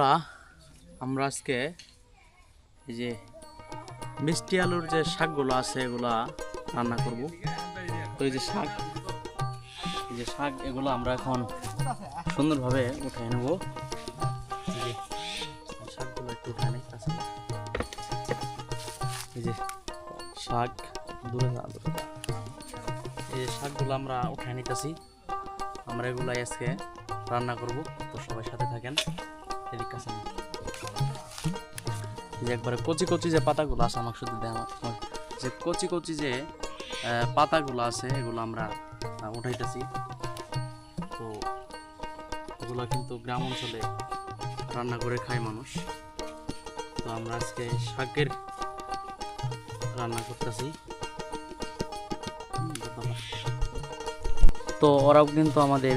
বন্ধুরা আমরা আজকে এই যে মিষ্টি আলুর যে শাকগুলো আছে এগুলা রান্না করব। তো এই যে শাক এই যে শাক এগুলো আমরা এখন সুন্দরভাবে উঠে নেব। শাকগুলো একটু উঠে নেই এই যে শাক দূরে যা, দূরে। এই যে শাকগুলো আমরা উঠে নিতেছি। আমরা এগুলাই আজকে রান্না করব। তো সবাই সাথে থাকেন। একবারে কচি কচি যে পাতাগুলো আছে, আমাকে শুধু দেয় আমার যে কচি কচি যে পাতাগুলো আছে, এগুলো আমরা উঠাইতেছি। তো এগুলো কিন্তু গ্রাম অঞ্চলে রান্না করে খায় মানুষ। তো আমরা আজকে শাকের রান্না করতেছি। তো ওরাও কিন্তু আমাদের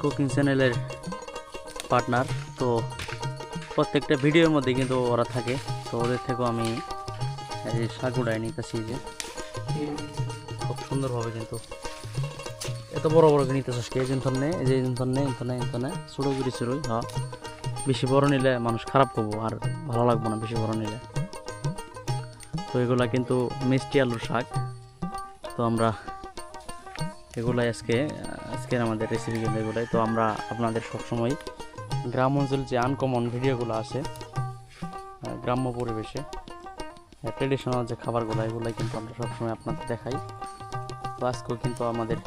কুকিং চ্যানেলের পার্টনার তো প্রত্যেকটা ভিডিওর মধ্যে কিন্তু ওরা থাকে। তো ওদের থেকেও আমি এই শাক উড়াই নিতেছি যে। খুব সুন্দরভাবে কিন্তু এত বড় বড় নিতেছিস কে? জিনথন নে, এই যে জিনথন নে, ইনথনে ইনথনে ছোটো করে ছোটোই হ্যাঁ। বেশি বড় নিলে মানুষ খারাপ পাবো আর ভালো লাগবো না বেশি বড় নিলে। তো এগুলা কিন্তু মিষ্টি আলুর শাক। তো আমরা এগুলাই আজকে, আজকের আমাদের রেসিপি কিন্তু এগুলাই। তো আমরা আপনাদের সবসময় গ্রাম অঞ্চল যে আনকমন ভিডিওগুলো আছে গ্রাম্য পরিবেশে ট্রেডিশনাল যে খাবারগুলো, এগুলাই কিন্তু আমরা সবসময় আপনাদের দেখাই। তো আজকেও কিন্তু আমাদের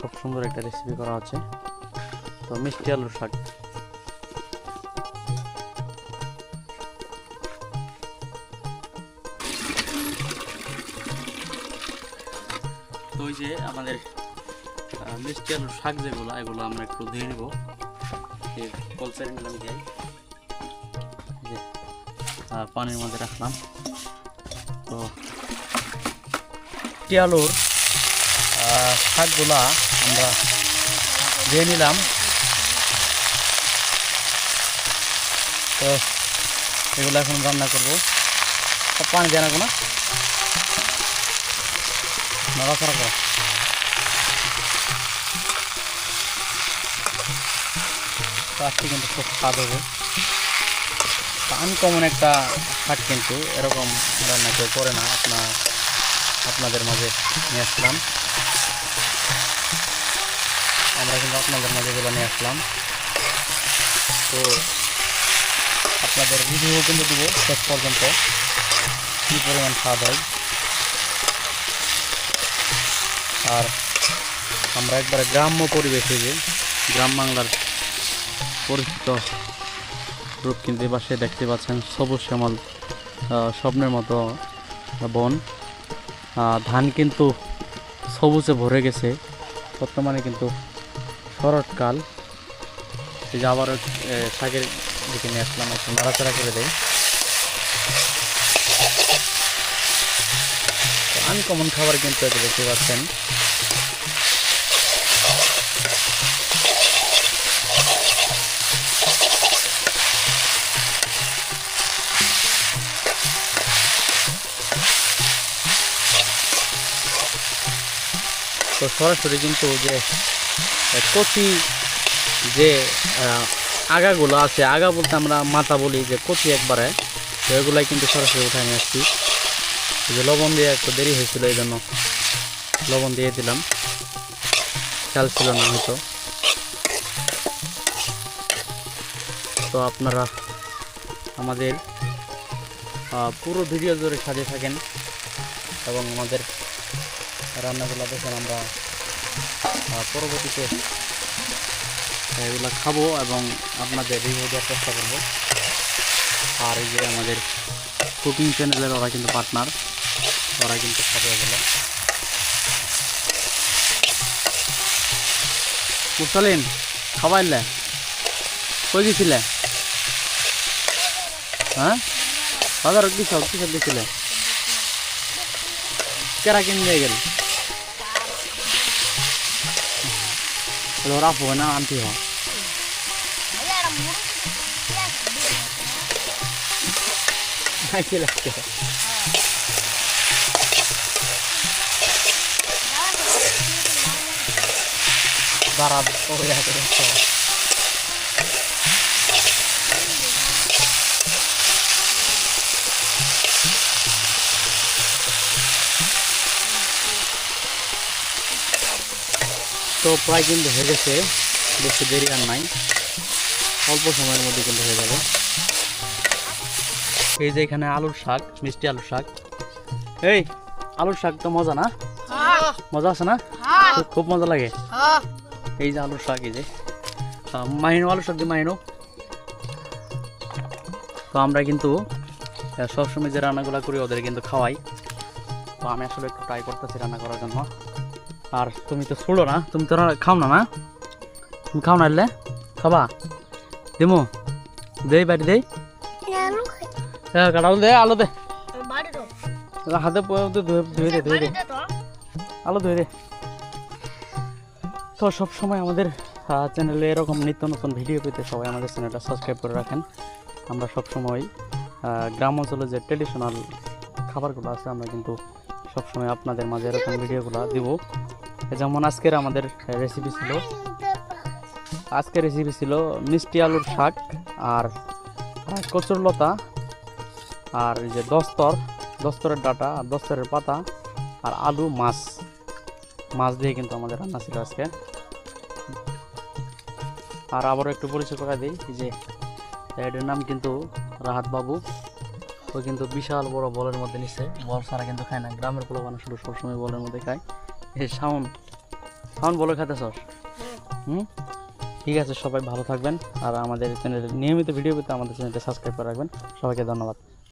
খুব সুন্দর একটা রেসিপি করা হচ্ছে। তো মিষ্টি আলুর শাক। তো ওই যে আমাদের মিষ্টি আলুর শাক যেগুলো, এগুলো আমরা একটু ধুয়ে নেব। কলসারি নিলাম যাই। যে পানির মধ্যে রাখলাম। তো মিষ্টি আলুর শাকগুলা আমরা ধুয়ে নিলাম। তো, এগুলো এখন রান্না করব। পানি দেয় না কোনো? নড়াচড়া করো। তো কিন্তু খুব স্বাদ হবে আনকমন একটা শাক কিন্তু এরকম রান্না কেউ করে না, আপনার, আপনাদের মাঝে নিয়ে আসলাম। আমরা কিন্তু আপনাদের মাঝে এগুলো নিয়ে আসলাম। তো আপনাদের রিভিউ কিন্তু দেবো শেষ পর্যন্ত, কী পরিমাণ স্বাদ হয়। আর আমরা একবারে গ্রাম্য পরিবেশে যে গ্রাম বাংলার পরিচিত রূপ কিন্তু এ পাশে দেখতে পাচ্ছেন সবুজ শ্যামল স্বপ্নের মতো বন। ধান কিন্তু সবুজে ভরে গেছে। বর্তমানে কিন্তু শরৎকাল এই যে আবারও শাকের দিকে নিয়ে আসলাম, একটু নাড়াচাড়া করে দেয় আনকমন খাবার কিন্তু দেখতে পাচ্ছেন। সরাসরি কিন্তু যে কচি যে আগাগুলো আছে, আগা বলতে আমরা মাথা বলি যে কচি একবারে, তো এগুলাই কিন্তু সরাসরি উঠায় নিয়ে আসছি। যে লবণ দিয়ে একটু দেরি হয়েছিল এই জন্য লবণ দিয়ে দিলাম। খেয়াল ছিল না হয়তো। তো আপনারা আমাদের পুরো ভিডিও জুড়ে সাথে থাকেন এবং আমাদের রান্নাগুলো দেখেন আমরা পরবর্তীতে এগুলো খাব এবং আপনাদের রিভিউ দেওয়ার চেষ্টা করব। আর এই যে আমাদের কুকিং চ্যানেলের ওরা কিন্তু পার্টনার ওরা কিন্তু খাবে এগুলো। মুসালিন খাবাইলে কই গেছিলে? হ্যাঁ? বাজার কিসব কিসব গেছিলে কেরা কিনে গেল Allora buona nanti Anche. Barab, oh ya, terus. তো প্রায় কিন্তু হয়ে গেছে। বেশি দেরি আর নাই। অল্প সময়ের মধ্যে কিন্তু হয়ে যাবে। এই যে এখানে আলুর শাক, মিষ্টি আলুর শাক। এই, আলুর শাক তো মজা না? মজা আছে না? খুব- মজা লাগে। এই যে আলুর শাক, এই যে। মাহিনো, আলুর শাক দিয়ে মাহিনো। তো আমরা কিন্তু সবসময় যে রান্নাগুলো করি, ওদের কিন্তু খাওয়াই। তো আমি আসলে একটু ট্রাই করতেছি রান্না করার জন্য। আর তুমি তো ছোড়ো না, তুমি তো খাও না না? তুমি খাও না খাবা? দেমো, দেই বাড়ি দেই। কাটাল দে, আলো দে। হাতে ধুয়ে দে ধুয়ে দে। আলো ধুয়ে দে। তো সব সময় আমাদের চ্যানেলে এরকম নিত্য নতুন ভিডিও পেতে সবাই আমাদের চ্যানেলটা সাবস্ক্রাইব করে রাখেন। আমরা সব সময় গ্রাম অঞ্চলে যে ট্রেডিশনাল খাবারগুলো আছে, আমরা কিন্তু সবসময় আপনাদের মাঝে এরকম ভিডিওগুলো দিব। যেমন আজকের আমাদের রেসিপি ছিল। আজকের রেসিপি ছিল মিষ্টি আলুর শাক আর আহ, কচুর লতা আর যে দস্তর দস্তরের ডাটা আর দস্তরের পাতা আর আলু মাছ। মাছ দিয়ে কিন্তু আমাদের রান্না ছিল আজকে। আর আবারও একটু পরিচয় করে দিই যে এটার নাম কিন্তু রাহাত বাবু। ও কিন্তু বিশাল বড় বলের মধ্যে নিচ্ছে। বল ছাড়া কিন্তু খায় না। গ্রামের পোলা মানুষ শুধু সবসময় বলের মধ্যে খায়। শাওন। শাওন, বলে সর হুম? ঠিক আছে, সবাই ভালো থাকবেন। আর আমাদের চ্যানেলে নিয়মিত ভিডিও পেতে আমাদের চ্যানেলটা সাবস্ক্রাইব করে রাখবেন। সবাইকে ধন্যবাদ।